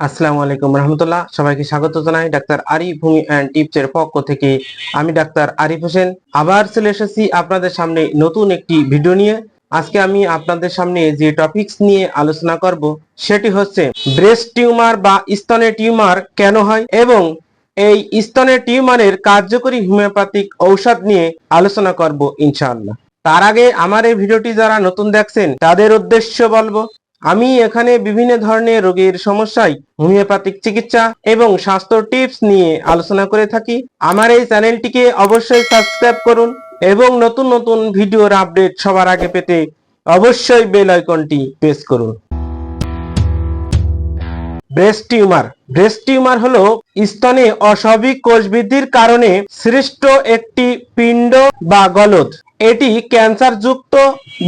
আসসালামু আলাইকুম রহমতুল্লাহ। সবাইকে স্বাগত জানাই ডাক্তার আরিফ ভূমি অ্যান্ড টিপস এর পক্ষ থেকে। আমি ডাক্তার আরিফ হোসেন। আবার চলে এসেছি আপনাদের সামনে নতুন একটি ভিডিও নিয়ে। আজকে আমি আপনাদের সামনে যে টপিকস নিয়ে আলোচনা করব, সেটি হচ্ছে ব্রেস্ট টিউমার বা স্তনের টিউমার কেন হয় এবং এই স্তনের টিউমারের কার্যকরী হোমিওপ্যাথিক ঔষধ নিয়ে আলোচনা করব ইনশাআল্লাহ। তার আগে আমার এই ভিডিওটি যারা নতুন দেখছেন, তাদের উদ্দেশ্য বলব আমি এখানে বিভিন্ন ধরনের রোগের সমস্যায় হোমিওপ্যাথিক চিকিৎসা এবং স্বাস্থ্য টিপস নিয়ে আলোচনা করে থাকি। আমার এই চ্যানেলটিকে অবশ্যই সাবস্ক্রাইব করুন এবং নতুন নতুন ভিডিওর আপডেট সবার আগে পেতে অবশ্যই বেল আইকনটি প্রেস করুন। Breast tumour. ব্রেস্ট টিউমার হলো স্তনে অস্বাভাবিক কোষ বৃদ্ধির কারণে সৃষ্ট একটি পিণ্ড বা গলদ। এটি ক্যান্সার যুক্ত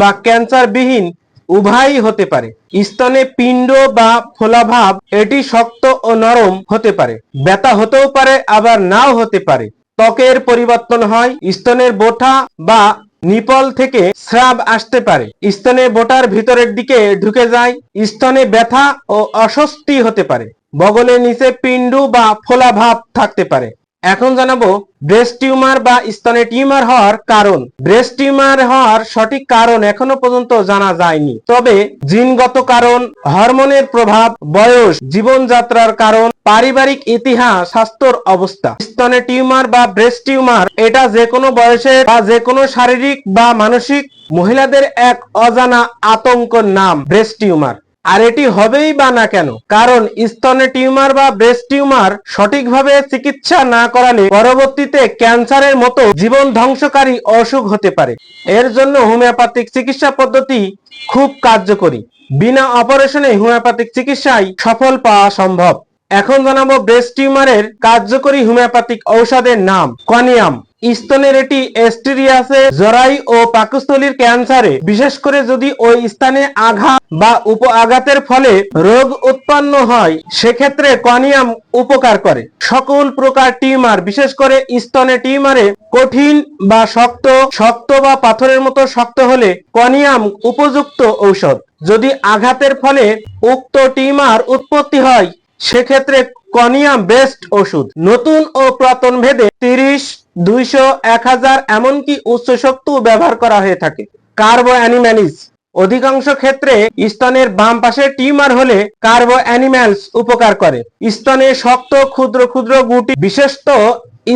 বা ক্যান্সার বিহীন উভয়ই হতে পারে। স্তনে পিণ্ড বা ফোলাভাব, এটি শক্ত ও নরম হতে পারে। ব্যথা হতেও পারে, আবার নাও হতে পারে। ত্বকের পরিবর্তন হয়, স্তনের বোঠা বা নিপল থেকে স্রাব আসতে পারে। স্তনে বোটার ভিতরের দিকে ঢুকে যায়, স্তনে ব্যথা ও অস্বস্তি হতে পারে। বগলের নিচে পিণ্ডু বা ফোলা ভাব থাকতে পারে। এখন জানাব ব্রেস্ট টিউমার বা স্তনে টিউমার হওয়ার কারণ। ব্রেস্ট টিউমার হওয়ার সঠিক কারণ এখনও পর্যন্ত জানা যায়নি। তবে জিনগত কারণ, হরমোনের প্রভাব, বয়স, জীবনযাত্রার কারণ, পারিবারিক ইতিহাস, স্বাস্থ্যর অবস্থা। স্তনে টিউমার বা ব্রেস্ট টিউমার, এটা যে কোনো বয়সের বা যে কোনো শারীরিক বা মানসিক মহিলাদের এক অজানা আতঙ্কর নাম ব্রেস্ট টিউমার। আর এটি হবেই বা না কেন? কারণ স্তনে টিউমার বা ব্রেস্ট টিউমার সঠিকভাবে চিকিৎসা না করালে পরবর্তীতে ক্যান্সারের মতো জীবন ধ্বংসকারী অসুখ হতে পারে। এর জন্য হোমিওপ্যাথিক চিকিৎসা পদ্ধতি খুব কার্যকরী। বিনা অপারেশনে হোমিওপ্যাথিক চিকিৎসায় সফল পাওয়া সম্ভব। এখন জানাব ব্রেস্ট টিউমারের কার্যকরী হোমিওপ্যাথিক ঔষধের নাম, কনিয়াম। স্তনের এটি এস্টেরিয়াসে জরাই ও পাকস্থলীর ক্যান্সারে। বিশেষ করে যদি ওই স্থানে আঘাত বা উপ আঘাতের ফলে রোগ উৎপন্ন হয়, সেক্ষেত্রে কনিয়াম উপকার করে। সকল প্রকার টিউমার, বিশেষ করে স্তনে টিউমারে কঠিন বা শক্ত শক্ত বা পাথরের মতো শক্ত হলে কনিয়াম উপযুক্ত ঔষধ। যদি আঘাতের ফলে উক্ত টিউমার উৎপত্তি হয়, সেক্ষেত্রে কনিয়াম বেস্ট ওষুধ। নতুন ও পুরাতন ভেদে তিরিশ, দুইশো, এক হাজার এমনকি উচ্চ শক্তিও ব্যবহার করা হয়ে থাকে। কার্বো অ্যানিম্যালিস অধিকাংশ ক্ষেত্রে স্তনের বাম পাশে টিউমার হলে কার্বো অ্যানিম্যালস উপকার করে। স্তনে শক্ত, ক্ষুদ্র ক্ষুদ্র গুটি, বিশেষত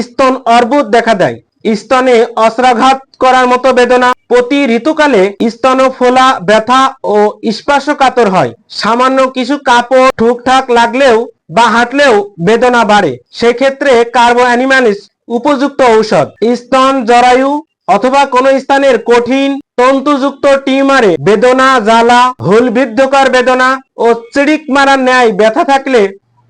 স্তন অর্বুদ দেখা দেয়। স্তনে অস্ত্রাঘাত করার মতো বেদনা। প্রতি ঋতুকালে স্তন ফোলা ব্যথা ও স্পর্শকাতর হয়। সামান্য কিছু কাপড় ঠুকঠাক লাগলেও বা হাঁটলেও বেদনা বাড়ে। সেক্ষেত্রে কার্বো অ্যানিমালিস উপযুক্ত ঔষধ। স্তন জরায়ু অথবা কোন স্থানের কঠিন তন্তুযুক্ত টিউমারে বেদনা, জ্বালা, হুল বিদ্ধকর বেদনা ও চিড়িক মারার ন্যায় ব্যথা থাকলে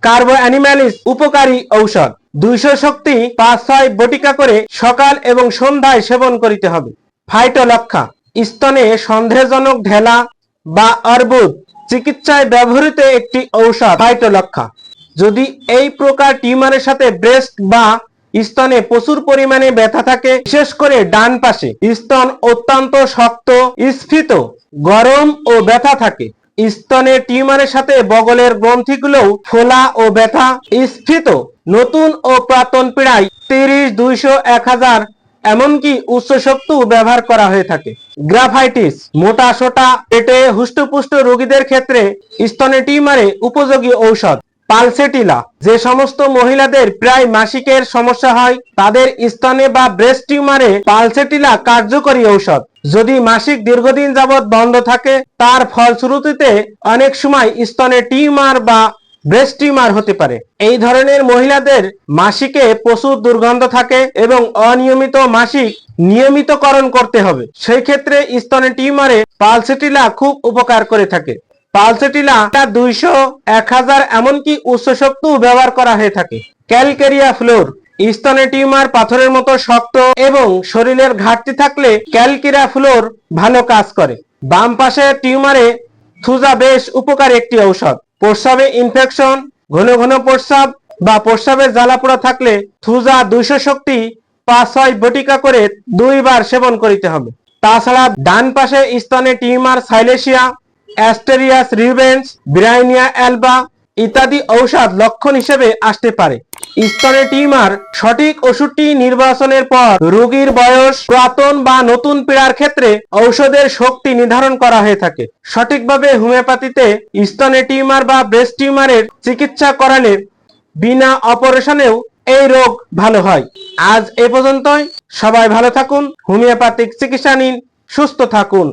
কার্বো অ্যানিমালিস উপকারী ঔষধ। দুইশো শক্তি পাঁচ ছয় বটিকা করে সকাল এবং সন্ধ্যায় সেবন করিতে হবে। ফাইটোলক্ষা স্তনে সন্দেহজনক ঢেলা বা অর্বুদ চিকিৎসায় ব্যবহৃত একটি ঔষধ ফাইটোলক্ষা। যদি এই প্রকার টিউমারের সাথে ব্রেস্ট বা স্তনে প্রচুর পরিমাণে ব্যথা থাকে, বিশেষ করে ডান পাশে, স্তন অত্যন্ত শক্ত, স্ফীত, গরম ও ব্যথা থাকে। স্তনে টিউমারের সাথে বগলের গ্রন্থিগুলোও ফোলা ও ব্যথা, স্ফীত, নতুন ও প্রাতন পীড়ায় তিরিশ, দুইশো, এক হাজার, এমনকি উচ্চ শক্তিও ব্যবহার করা হয়ে থাকে। গ্রাফাইটিস মোটা সোটা পেটে হুষ্টপুষ্ট রোগীদের ক্ষেত্রে স্তনে টিউমারে উপযোগী ঔষধ। পালসেটিলা যে সমস্ত মহিলাদের প্রায় মাসিকের সমস্যা হয়, তাদের স্তনে বা ব্রেস্ট টিউমারে পালসেটিলা কার্যকরী ঔষধ। যদি মাসিক দীর্ঘদিন যাবৎ বন্ধ থাকে, তার ফলশ্রুতিতে অনেক সময় স্তনে টিউমার বা ব্রেস্ট টিউমার হতে পারে। এই ধরনের মহিলাদের মাসিকে প্রচুর দুর্গন্ধ থাকে এবং অনিয়মিত মাসিক নিয়মিতকরণ করতে হবে। সেই ক্ষেত্রে স্তনে টিউমারে পালসেটিলা খুব উপকার করে থাকে। পালসেটিলা দুইশো, এক হাজার এমনকি উচ্চ শক্তিও ব্যবহার করা হয়ে থাকে। ক্যালকেরিয়া ফ্লোর, স্তনে টিউমার পাথরের মতো শক্ত এবং শরীরের ঘাটতি থাকলে ক্যালকেরিয়া ফ্লোর ভালো কাজ করে। বাম পাশে টিউমারে থুজা বেশ উপকারী একটি ঔষধ। প্রস্রাবে ইনফেকশন, ঘন ঘন প্রস্রাব বা প্রস্রাবের জ্বালাপোড়া থাকলে থুজা দুইশো শক্তি পাঁচ ছয় বটিকা করে দুইবার সেবন করিতে হবে। তাছাড়া ডান পাশে স্তনে tumour silicea asterias rubens bryonia alba ইত্যাদি ঔষধ লক্ষণ হিসেবে আসতে পারে। স্তনে টিউমার, সঠিক ওষুধটি নির্বাচনের পর রোগীর বয়স, পুরাতন বা নতুন পীড়ার ক্ষেত্রে ঔষধের শক্তি নির্ধারণ করা হয়ে থাকে। সঠিকভাবে হোমিওপ্যাথিতে স্তনে টিউমার বা ব্রেস্ট টিউমারের চিকিৎসা করালে বিনা অপারেশনেও এই রোগ ভালো হয়। আজ এ পর্যন্তই। সবাই ভালো থাকুন, হোমিওপ্যাথিক চিকিৎসা নিন, সুস্থ থাকুন।